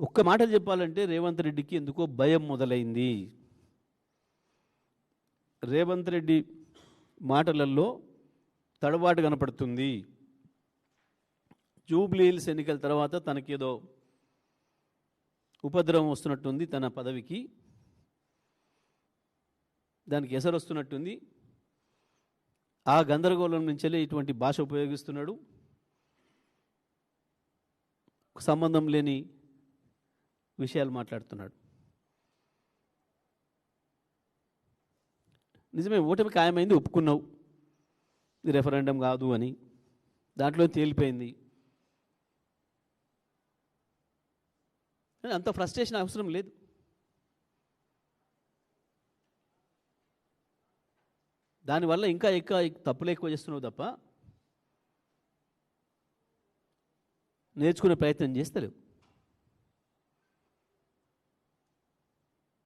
ఒక్క మాట చెప్పాలంటే రేవంత్ రెడ్డికి ఎందుకో భయం మొదలైంది. రేవంత్ రెడ్డి మాటలలో తడబాటు కనపడుతుంది. జూబ్లీ హిల్స్ ఎన్నికల తర్వాత తనకేదో ఉపద్రవం వస్తున్నట్టుంది తన పదవికి. దానికి ఎసరు వస్తున్నట్టుంది. ఆ గందరగోళం నుంచెలే ఇటువంటి భాష ఉపయోగిస్తున్నాడు. సంబంధం లేని విషయాలు మాట్లాడుతున్నాడు. నిజమే ఓటమి ఖాయమైంది ఒప్పుకున్నావు. ఇది రెఫరెండం కాదు అని. దాంట్లో తేలిపోయింది. అంత ఫ్రస్ట్రేషన్ అవసరం లేదు. దానివల్ల ఇంకా ఎక్కువ తప్పులు ఎక్కువ చేస్తున్నావు తప్ప నేర్చుకునే ప్రయత్నం చేస్తలేవు.